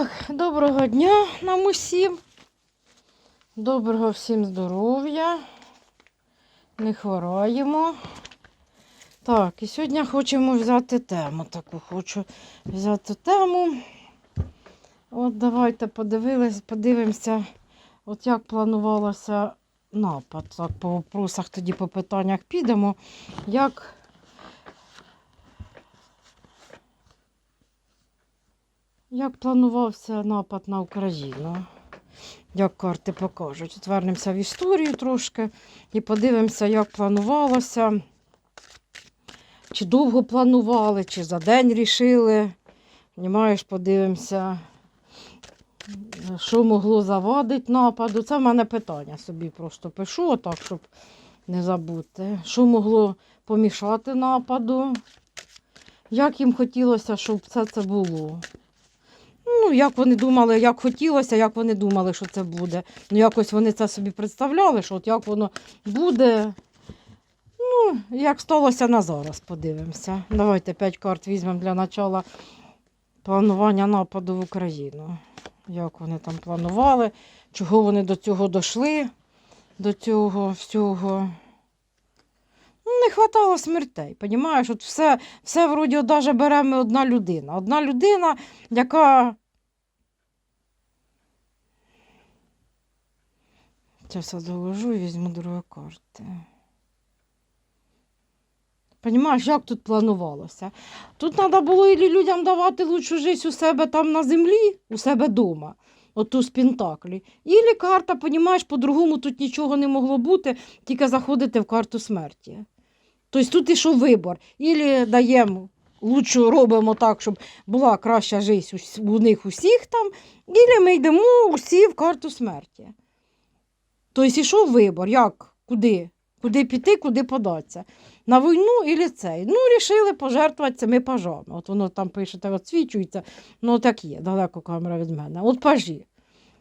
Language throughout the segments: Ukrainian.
Так, доброго дня нам усім. Доброго всім здоров'я. Не хвораємо. Так, і сьогодні хочемо взяти тему. Таку хочу взяти тему. От давайте подивились, подивимося, от як планувалося напад. Так, по вопросах тоді по питаннях підемо. Як Як планувався напад на Україну? Як карти покажуть. От в історію трошки і подивимося, як планувалося. Чи довго планували, чи за день рішили. Понімаєш, подивимося, що могло завадити нападу. Це в мене питання собі просто пишу, отак, щоб не забути. Що могло помішати нападу? Як їм хотілося, щоб все це було? Ну, як вони думали, як хотілося, як вони думали, що це буде. Ну, якось вони це собі представляли, що от як воно буде. Ну, як сталося на зараз, подивимося. Давайте 5 карт візьмемо для начала планування нападу в Україну. Як вони там планували, чого вони до цього дійшли, до цього всього. Ну, не хватало смертей. От все, все вроді даже беремо одна людина. Одна людина, яка. Зараз я доложу і візьму другі карти. Понімаєш, як тут планувалося? Тут треба було і людям давати лучшу життя у себе там на землі, у себе вдома, оту з Пентаклі. Ілі карта, понімаєш, по-другому тут нічого не могло бути, тільки заходити в карту смерті. Тобто тут ішов вибор. Ілі даємо, лучше робимо так, щоб була краща життя у- у них усіх там, ілі ми йдемо усі в карту смерті. Тобто йшов вибор, як, куди? Куди піти, куди податися. На війну і цей. Ну, рішили пожертвувати цими пажами. От воно там пишете, відсвічується, ну так є, далеко камера від мене. От пажі.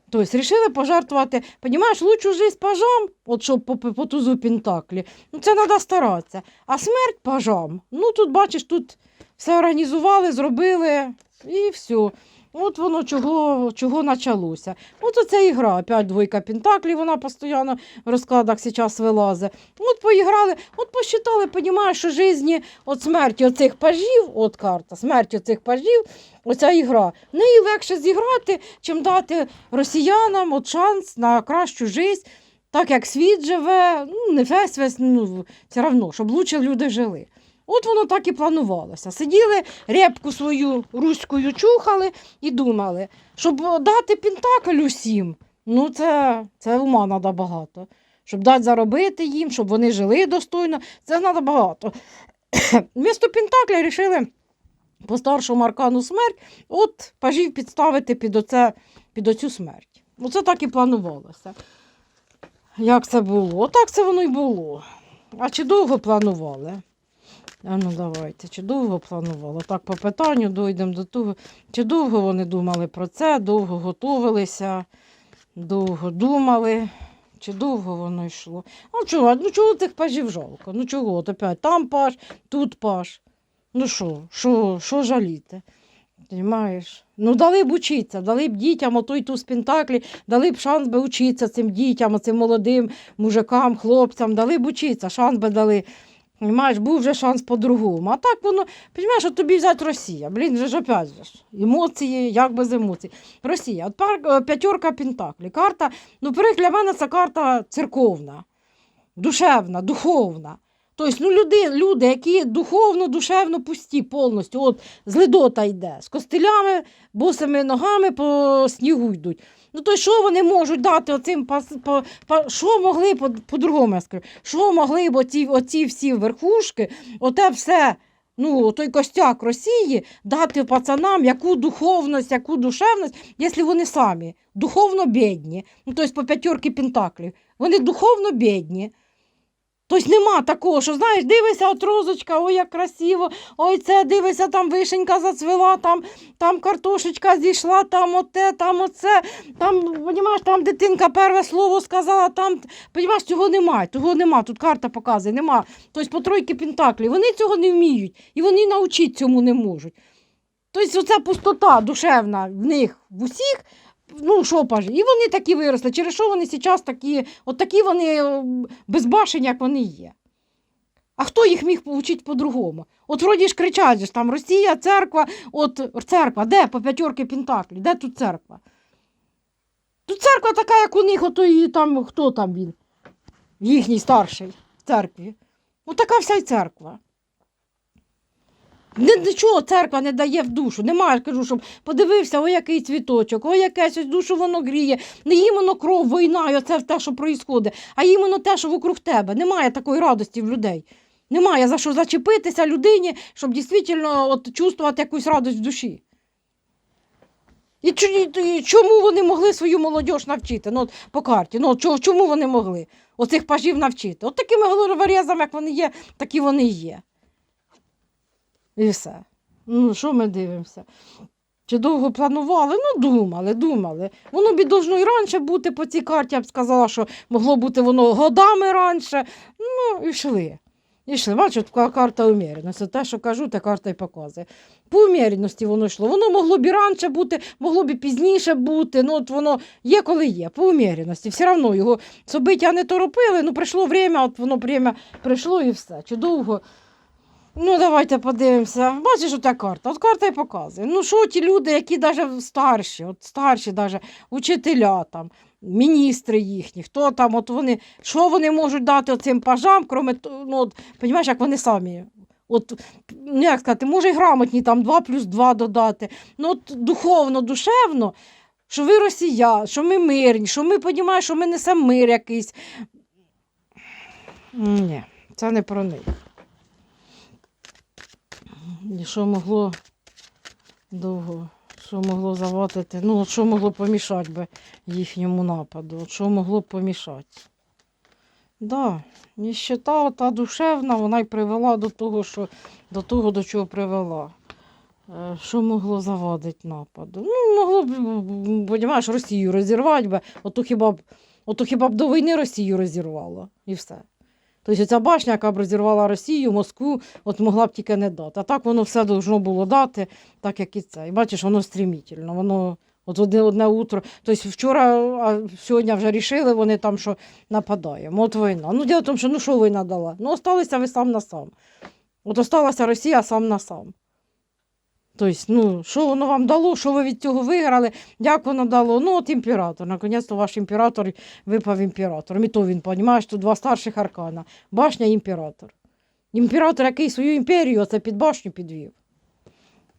Тобто рішили пожертвувати, понімаєш, лучшу життя пажам, от щоб по, по тузу Пентаклі, ну це треба старатися. А смерть пажам, ну тут бачиш, тут все організували, зробили і все. От воно чого, чого почалося. От оця ігра, опять двойка Пентаклів, вона постійно в розкладах зараз вилазить. От поіграли, от посчитали, понімаєш, що житті от смерті оцих пажів, от карта, смерть оцих пажів, оця ігра. Неї легше зіграти, чим дати росіянам от шанс на кращу життя, так як світ живе, ну не весь весь, ну все одно, щоб лучше люди жили. От воно так і планувалося. Сиділи, репку свою руською чухали і думали, щоб дати пентакль усім. Ну, це, це ума треба багато. Щоб дати заробити їм, щоб вони жили достойно, це треба багато. Вмісто пентакля вирішили по старшому аркану смерть, от пажів підставити під, оце, під оцю смерть. Оце так і планувалося. Як це було? Так це воно й було. А чи довго планували? А ну давайте, чи довго планували? Так, по питанню дійдемо до того, чи довго вони думали про це, довго готувалися, довго думали, чи довго воно йшло. Ну чого, ну чого тих пажів жалко? Ну чого, от там паж, тут паж. Ну що, що, що жаліти? Понимаєш? Ну, дали б учитися, дали б дітям отой ту з Пентаклі, дали б шанс би учитися цим дітям, цим молодим мужикам, хлопцям, дали б учитися, шанс би дали. Понимаєш, був вже шанс по-другому. А так воно, розумієш, от тобі взяти Росія. Блін, вже ж опять ж, Емоції, як без емоцій. Росія. От пар, е, п'ятерка Пентаклі. Карта, ну, перек для мене це карта церковна, душевна, духовна. Тобто, ну, люди, люди, які духовно, душевно пусті повністю. От з ледота йде, з костилями, босими ногами по снігу йдуть. Ну то що вони можуть дати оцим пас, по, по, що могли по- по-другому я скажу, що могли б оці, оці всі верхушки, оте все, ну, той костяк Росії дати пацанам яку духовність, яку душевність, якщо вони самі духовно бідні. Ну, тобто по п'ятерки пентаклів. Вони духовно бідні. Тобто нема такого, що знаєш, дивися, от розочка, ой, як красиво, ой, це дивися, там вишенька зацвела, там, там картошечка зійшла, там оте, там оце, там, понімаєш, там дитинка перше слово сказала, там, понімаєш, цього немає, того нема, тут карта показує, нема. Тобто по тройки пентаклів, вони цього не вміють, і вони навчити цьому не можуть. Тобто оця пустота душевна в них в усіх, ну що паже, і вони такі виросли. Через що вони зараз такі, от такі вони е, безбашені, як вони є. А хто їх міг повчити по-другому? От вроді ж кричать, ж там Росія, церква, от церква, де по п'ятьорки Пентаклі, де тут церква? Тут церква така, як у них, ото і там, хто там він, їхній старший в церкві. От така вся й церква. Ні- Нічого церква не дає в душу. Немає, кажу, щоб подивився, о який цвіточок, о якесь душу воно гріє. Не іменно кров, війна, і оце те, що відбувається, а іменно те, що вокруг тебе. Немає такої радості в людей. Немає за що зачепитися людині, щоб дійсно от, чувствувати якусь радість в душі. І, чому вони могли свою молодь навчити? Ну, от по карті. Ну, чому вони могли оцих пажів навчити? От такими головорезами, як вони є, такі вони є. І все. Ну, що ми дивимося? Чи довго планували? Ну, думали, думали. Воно б должно і раніше бути по цій карті, я б сказала, що могло бути воно годами раніше. Ну, і йшли. І йшли. Бачите, така карта уміряності. Те, що кажу, те карта й показує. По уміряності воно йшло. Воно могло б і раніше бути, могло б і пізніше бути. Ну, от воно є, коли є, по уміряності. Все одно його собиття не торопили, ну прийшло время, от воно время прийшло і все. Чи довго. Ну, давайте подивимося. Бачиш, ота карта. От карта і показує. Ну, що ті люди, які навіть старші, от старші, навіть учителя там, міністри їхні, хто там, от вони, що вони можуть дати цим пажам, кроме ну, от, розумієш, як вони самі. От, ну, як сказати, може, й грамотні там 2 плюс 2 додати. Ну, от духовно, душевно, що ви росія, що ми мирні, що ми розуміємо, що ми несемо мир якийсь. Ні, це не про них. І що могло довго, що могло завадити, ну, що могло помішати би їхньому нападу, що могло помішати. Да, ніщета та душевна, вона й привела до того, що, до того, до чого привела. Е, Що могло завадити нападу? Ну, могло б, розумієш, Росію розірвати би, ото хіба б, ото хіба б до війни Росію розірвало. І все. Тобто ця башня, яка б розірвала Росію, Москву, от могла б тільки не дати. А так воно все должно було дати, так як і це. І бачиш, воно стрімітельно, воно от одне, одне утро. Тобто вчора, а сьогодні вже рішили вони там, що нападаємо. От війна. Ну, діло в тому, що ну що війна дала? Ну, осталися ви сам на сам. От осталася Росія сам на сам. Тобто, ну, що воно вам дало, що ви від цього виграли, як воно дало? Ну, от імператор. Наконець-то ваш імператор випав імператором. І то він, розумієш, тут два старших аркана. Башня імператор. Імператор, який свою імперію оце під башню підвів.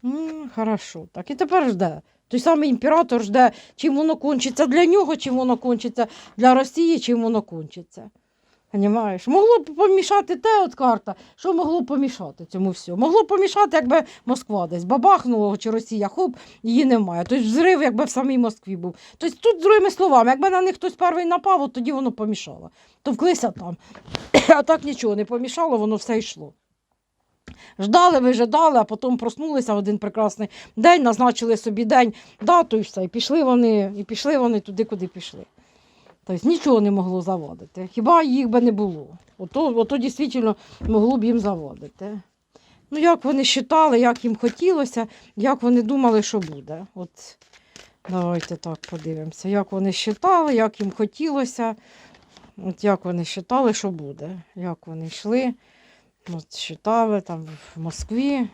М, хорошо. Так, і тепер жде. Той самий імператор жде, чим воно кончиться для нього, чим воно кончиться для Росії, чим воно кончиться. Понімаєш? Могло б помішати те от карта, що могло б помішати цьому всьому? Могло б помішати, якби Москва десь бабахнула, чи Росія, хоп, її немає. Тобто взрив, якби в самій Москві був. Тобто тут, другими словами, якби на них хтось перший напав, от тоді воно помішало. Товклися там. А так нічого не помішало, воно все йшло. Ждали, вижидали, а потім проснулися в один прекрасний день, назначили собі день, дату і все. І пішли вони, і пішли вони туди, куди пішли. Тобто нічого не могло заводити. Хіба їх би не було. Ото, ото дійсно могло б їм заводити. Ну, як вони вважали, як їм хотілося, як вони думали, що буде. От давайте так подивимося, як вони вважали, як їм хотілося. От як вони вважали, що буде. Як вони йшли, от считали там в Москві.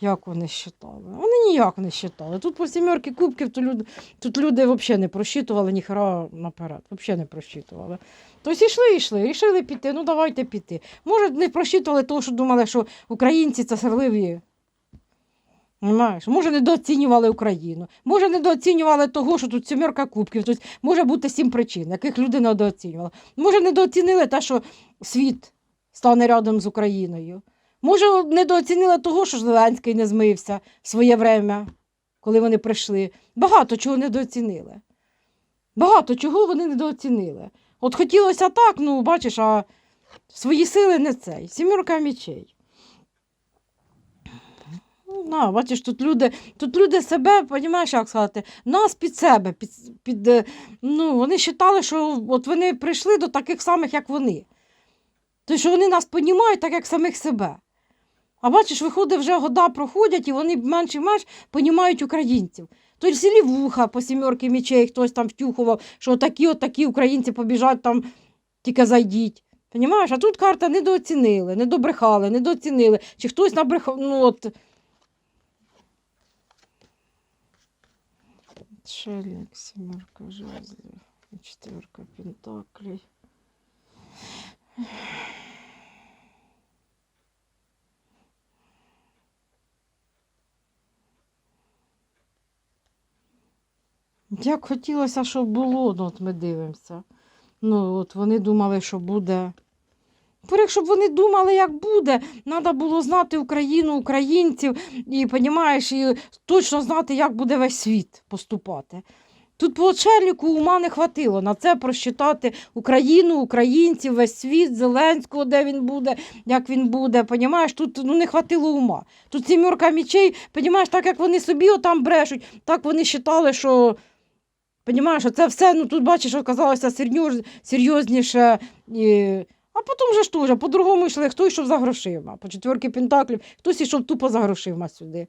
Як вони вважали? Вони ніяк не вважали. Тут по сімерки кубків то люди, тут люди взагалі не просчитували ніхера наперед. Взагалі не просчитували. Тобто йшли, йшли, рішили піти, ну давайте піти. Може, не просчитували того, що думали, що українці це серливі. Понимаєш? Може, недооцінювали Україну. Може, недооцінювали того, що тут сімерка кубків. Тобто може бути сім причин, яких люди недооцінювали. Може, недооцінили те, що світ стане рядом з Україною. Може, недооцінили того, що Зеленський не змився в своє время, коли вони прийшли. Багато чого недооцінили. Багато чого вони недооцінили. От хотілося так, ну, бачиш, а свої сили не цей. Сімерка мічей. Ну, На, бачиш, тут люди, тут люди себе, розумієш, як сказати, нас під себе, під, під, е, ну, вони вважали, що от вони прийшли до таких самих, як вони. Тобто, що вони нас понімають так, як самих себе. А бачиш, виходить, вже года проходять, і вони менш і менш понімають українців. То й селі вуха по сімерки мічей хтось там втюхував, що такі от такі українці побіжать там, тільки зайдіть. Понімаєш? А тут карта недооцінили, недобрехали, недооцінили. Чи хтось набрехав, ну от. Шельник, сімерка жезлів, четверка пентаклей. Як хотілося, щоб було, ну от ми дивимося. Ну, от вони думали, що буде. Тепер, щоб вони думали, як буде, треба було знати Україну, українців, і, понімаєш, і точно знати, як буде весь світ поступати. Тут по Шерліку ума не хватило на це просчитати Україну, українців, весь світ, Зеленського, де він буде, як він буде. Понімаєш, тут ну, не хватило ума. Тут сімерка мічей, понімаєш, так як вони собі отам брешуть, так вони вважали, що. Понімаєш, це все, ну тут бачиш, оказалося серйоз, серйозніше. І... А потім же ж теж, по-другому йшли, хто йшов за грошима. По четверки пентаклів, хтось йшов тупо за грошима сюди.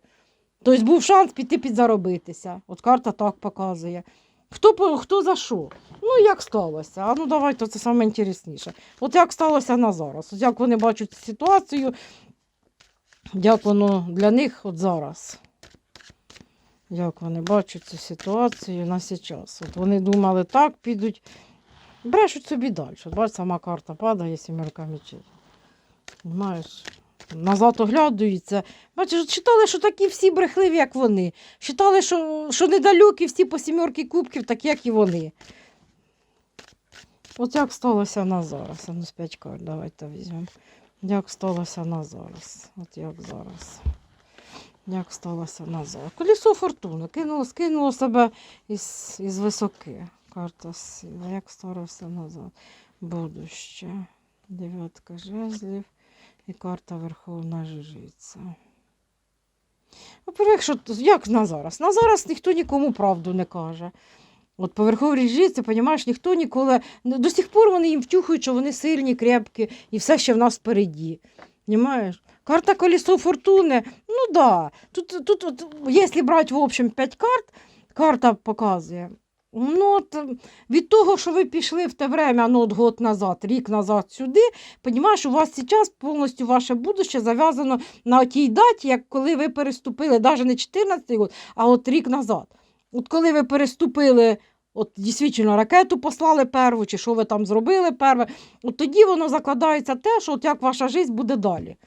Тобто був шанс піти підзаробитися. От карта так показує. Хто, хто за що? Ну, як сталося? А ну давайте це саме. От як сталося на зараз. От як вони бачать ситуацію, як воно для них от зараз. Як вони бачать цю ситуацію на зараз. От вони думали, так, підуть, брешуть собі далі. От бач, сама карта падає, сімерка мечей. Знаєш, назад оглядуються. Бачиш, читали, що такі всі брехливі, як вони. Читали, що, що недалекі всі по сімерки кубків, такі, як і вони. От як сталося на зараз. Ну, з давайте візьмемо. Як сталося на зараз. От як зараз. Як сталося назад. Колісо фортуни. Кинуло, скинуло себе із, із високи. Карта сила. Як сталося назад. Будуще. Дев'ятка жезлів і карта Верховна Жриця. Во-первых, що, як на зараз? На зараз ніхто нікому правду не каже. От по Верховній Жриці, понімаєш, ніхто ніколи. До сих пор вони їм втюхують, що вони сильні, крепкі, і все ще в нас впереді. Понімаєш? Карта колесо фортуни. Ну да. Тут, тут, от, якщо брати в общем 5 карт, карта показує. Ну, от, е, від того, що ви пішли в те время, ну, от год назад, рік назад сюди, понімаєш, у вас зараз повністю ваше будуще зав'язано на тій даті, як коли ви переступили, навіть не 14 год, а от рік назад. От коли ви переступили, от дійсно ракету послали перву, чи що ви там зробили перве, от тоді воно закладається те, що от як ваша життя буде далі.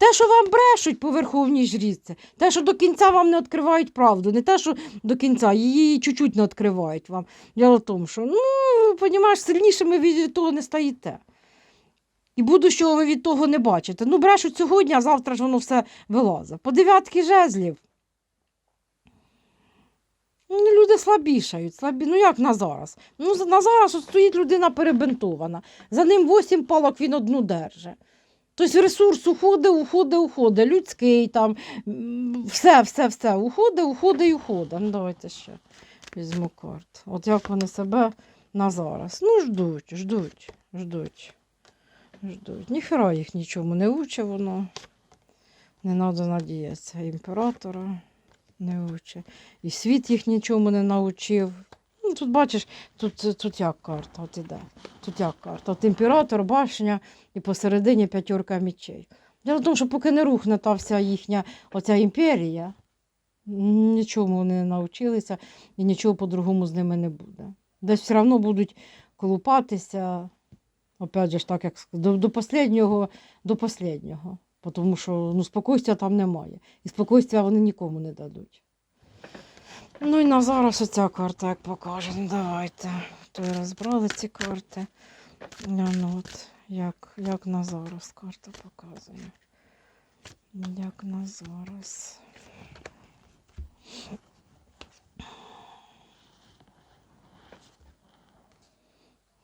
Те, що вам брешуть по верховній жріці, те, що до кінця вам не відкривають правду, не те, що до кінця, її чуть-чуть не відкривають вам. Діло в тому, що, ну, розумієш, сильнішими від того не стаєте. І будущого ви від того не бачите. Ну, брешуть сьогодні, а завтра ж воно все вилазить. По дев'ятки жезлів. Ну, люди слабішають. Слабі... Ну як на зараз? Ну, на зараз от стоїть людина перебинтована. За ним вісім палок він одну держить. Тобто ресурс уходить, уходить, уходить. Людський там, все, все, все. Уходить, уходить уходить. Ну, давайте ще візьму карт. От як вони себе на зараз. Ну, ждуть, ждуть, ждуть. Ждуть. Ніхера їх нічому не учить воно. Не треба надіятися. Імператора не учить. І світ їх нічому не навчив. Ну, тут бачиш, тут, тут як карта, от іде. Тут як карта. От імператор, башня і посередині п'ятерка мічей. Діло в що поки не рухне та вся їхня оця імперія, нічому вони не навчилися і нічого по-другому з ними не буде. Десь все одно будуть колупатися, опять же ж так, як до, до останнього, до останнього. Тому що ну, спокійствия там немає. І спокійствия вони нікому не дадуть. Ну і на зараз оця карта, як покаже. Ну, давайте. То і розбрали ці карти. Ну, ну, от, як, як на зараз карта показує. Як на зараз.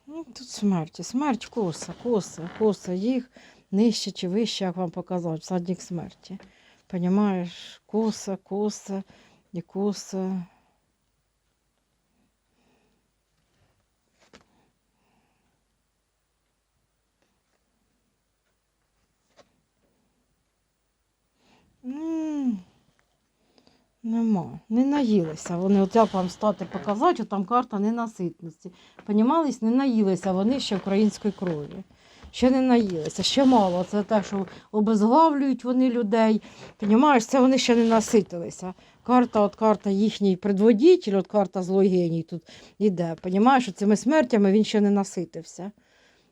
Ну, тут смерті. Смерть коса, коса, коса їх нижче чи вище, як вам показав, всадник смерті. Понімаєш, коса, коса коса. Нема, не наїлися. Вони от як вам стати показати, от там карта ненаситності. Понімались, не наїлися вони ще української крові. Ще не наїлися, ще мало. Це те, що обезглавлюють вони людей. Понімаєш, це вони ще не наситилися. Карта, от карта їхній предводитель, от карта злогеній тут іде. Понімаєш, цими смертями він ще не наситився.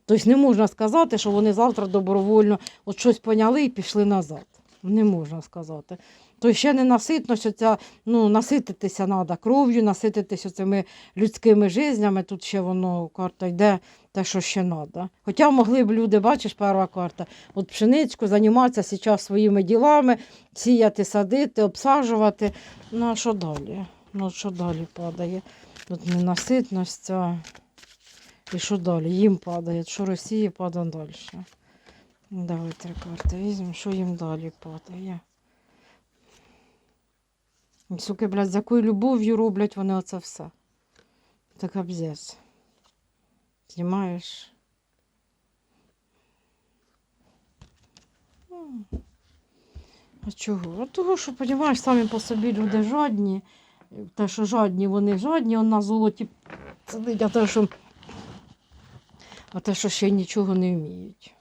Тобто не можна сказати, що вони завтра добровольно от щось поняли і пішли назад. Не можна сказати. То ще не наситність, оця, ну, насититися треба кров'ю, насититися цими людськими жизнями. Тут ще воно карта йде, те, що ще треба. Хоча могли б люди, бачиш, перша карта, от пшеничку, займатися зараз своїми ділами, сіяти, садити, обсаджувати. Ну а що далі? Ну, що далі падає? Тут ненаситність. ця. І що далі? Їм падає, що Росії падає далі. Давай три карти візьмемо, що їм далі падає. Суки, блядь, з якою любов'ю роблять вони оце все. Це капзець. Знімаєш? А чого? А того, що, розумієш, самі по собі люди жадні. Те, що жадні, вони жадні, он на золоті сидить, а те, що, а те, що ще нічого не вміють.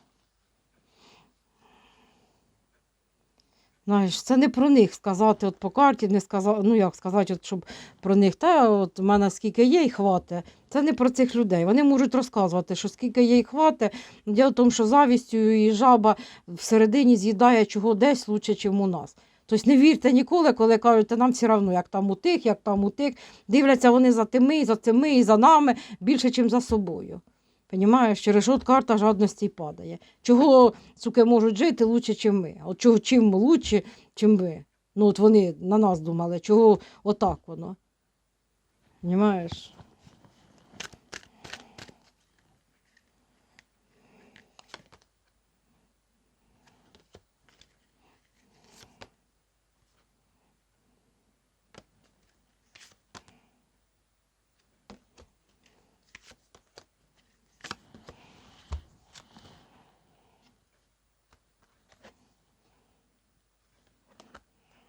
Знаєш, це не про них сказати от по карті, не сказати, ну як сказати, от, щоб про них, та от у мене скільки є і хватить. Це не про цих людей. Вони можуть розказувати, що скільки є і хватить. Діло в тому, що завістю і жаба всередині з'їдає чого десь лучше, ніж у нас. Тобто не вірте ніколи, коли кажуть, нам все одно, як там у тих, як там у тих. Дивляться вони за тими, і за цими, і за нами більше, ніж за собою. Понімаєш, через от карта жадності падає. Чого суки можуть жити лучше, ніж ми? От чого чим лучше, чим ви? Ну от вони на нас думали, чого отак воно. Понімаєш?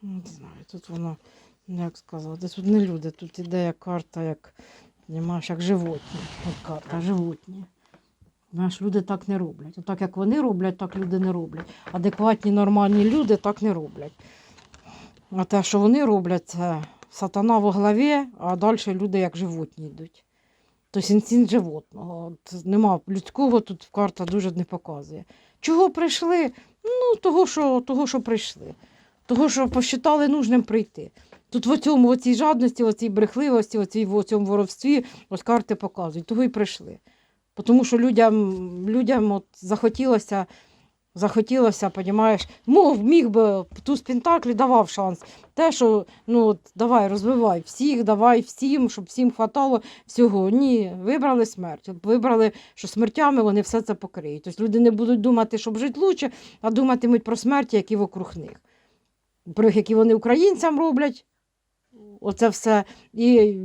Не знаю, тут воно, як сказати, тут не люди, тут іде як карта, як, понімаєш, як животні. От карта, животні. Знаєш, люди так не роблять. Отак як вони роблять, так люди не роблять. Адекватні, нормальні люди так не роблять. А те, що вони роблять, це сатана во главі, а далі люди як животні йдуть. Тобто інстинкт животного. От нема людського тут карта дуже не показує. Чого прийшли? Ну, того, що, того, що прийшли. Того, що посчитали нужним прийти. Тут в цьому, в жадності, в цій брехливості, в цій- в цьому воровстві ось карти показують, того і прийшли. Тому що людям, людям от захотілося, захотілося, понімаєш, мов міг би туз Пентаклі давав шанс. Те, що ну от, давай, розвивай всіх, давай всім, щоб всім хватало всього. Ні, вибрали смерть. От Вибрали, що смертями вони все це покриють. Тобто люди не будуть думати, щоб жити лучше, а думатимуть про смерті, які вокруг них про які вони українцям роблять, оце все, і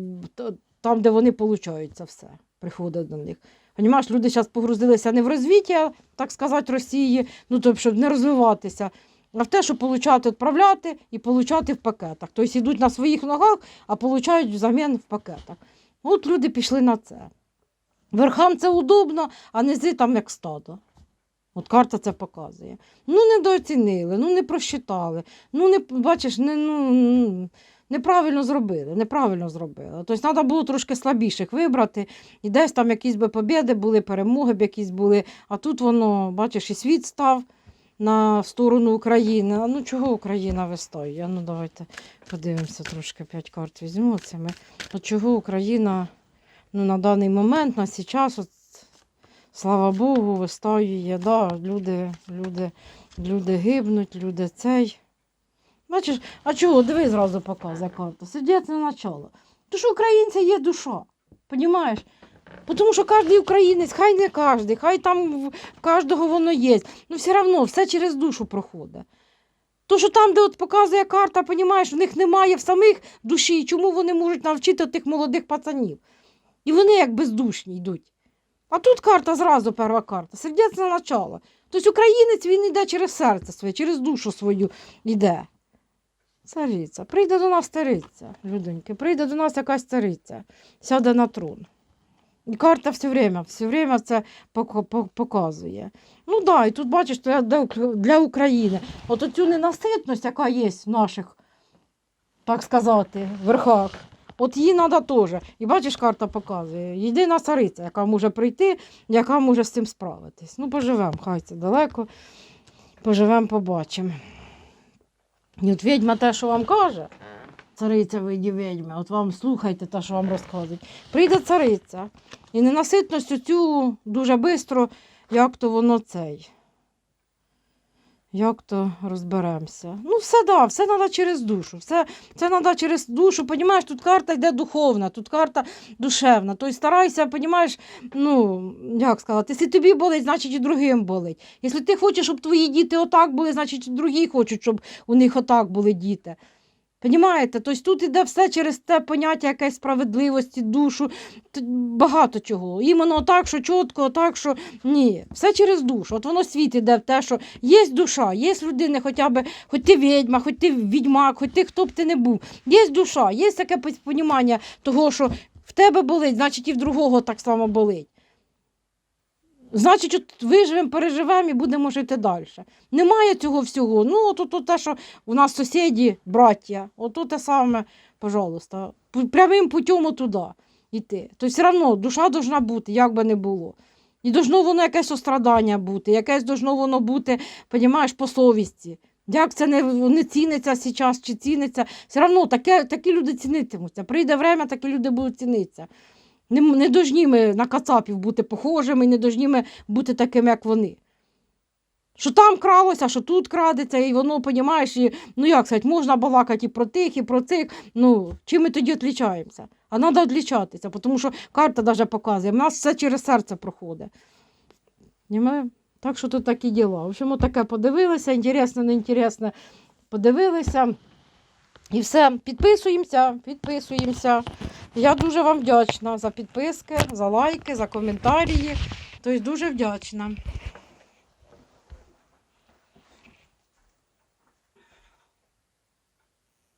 там, де вони получають це все, приходить до них. Понімаєш, люди зараз погрузилися не в розвиття, так сказати, Росії, ну тобто, щоб не розвиватися, а в те, щоб получати, відправляти і получати в пакетах. Тобто йдуть на своїх ногах, а получають взамін в пакетах. От люди пішли на це. Верхам це удобно, а низи там як стадо. От карта це показує. Ну, недооцінили, ну не просчитали. Ну, не бачиш, не, ну, неправильно зробили, неправильно зробили. Тобто треба було трошки слабіших вибрати, і десь там якісь би побіди були, перемоги б якісь були. А тут воно, бачиш, і світ став на сторону України. А ну чого Україна вистоює? Ну давайте подивимося трошки п'ять карт візьму. От чого Україна ну, на даний момент, на от, слава Богу, вистоює. Да, люди, люди, люди гибнуть, люди цей. Бачиш, а чого? Диви зразу показує карта. Сердечне начало. Тому що українця є душа. Понімаєш? Тому що кожен українець, хай не кожен, хай там в кожного воно є. Ну все одно все через душу проходить. То, що там, де от показує карта, понімаєш, в них немає в самих душі, чому вони можуть навчити тих молодих пацанів. І вони як бездушні йдуть. А тут карта зразу перша карта. Сердечне начало. Тобто українець він йде через серце своє, через душу свою йде. Цариця. Прийде до нас цариця, людоньки, прийде до нас якась цариця, сяде на трон. І карта все время, все время це показує. Ну так, да, і тут бачиш, для, для України. От оцю ненаситність, яка є в наших, так сказати, верхах, от її треба теж. І бачиш, карта показує. Єдина цариця, яка може прийти, яка може з цим справитись. Ну, поживемо, хай це далеко. Поживемо, побачимо. І от відьма те, що вам каже, цариця виді відьми, от вам слухайте те, що вам розказують. Прийде цариця. І ненаситність цю дуже швидко, як то воно цей. Як то розберемося. Ну, все да, все треба через душу. Все, це треба через душу. Понімаєш, тут карта йде духовна, тут карта душевна. Тобто старайся, понімаєш, ну, як сказати, якщо тобі болить, значить і другим болить. Якщо ти хочеш, щоб твої діти отак були, значить і другі хочуть, щоб у них отак були діти. Понімаєте? Тобто тут іде все через те поняття якоїсь справедливості, душу, багато чого. Іменно так, що чітко, так, що ні. Все через душу. От воно світ іде в те, що є душа, є людина, хоча б, хоч ти відьма, хоч ти відьмак, хоч ти хто б ти не був. Є душа, є таке понімання того, що в тебе болить, значить і в другого так само болить. Значить, от виживемо, переживемо і будемо жити далі. Немає цього всього. Ну, от, от, те, що у нас сусіді, браття, от те саме, пожалуйста, прямим путем туди йти. Тобто все одно душа должна бути, як би не було. І должно воно якесь сострадання бути, якесь должно воно бути, понімаєш, по совісті. Як це не, не ціниться зараз чи ціниться, все одно таке, такі люди цінитимуться. Прийде время, такі люди будуть цінитися. Не, не должні ми на кацапів бути похожими, не должні ми бути такими, як вони. Що там кралося, що тут крадеться, і воно, понімаєш, і, ну як сказати, можна балакати і про тих, і про цих. Ну, чим ми тоді відлічаємося? А треба відлічатися, тому що карта навіть показує, в нас все через серце проходить. Ми, так що тут такі діла. В общем, таке подивилися, інтересно, не інтересно, подивилися. І все, підписуємося, підписуємося. Я дуже вам вдячна за підписки, за лайки, за коментарі. Тобто дуже вдячна.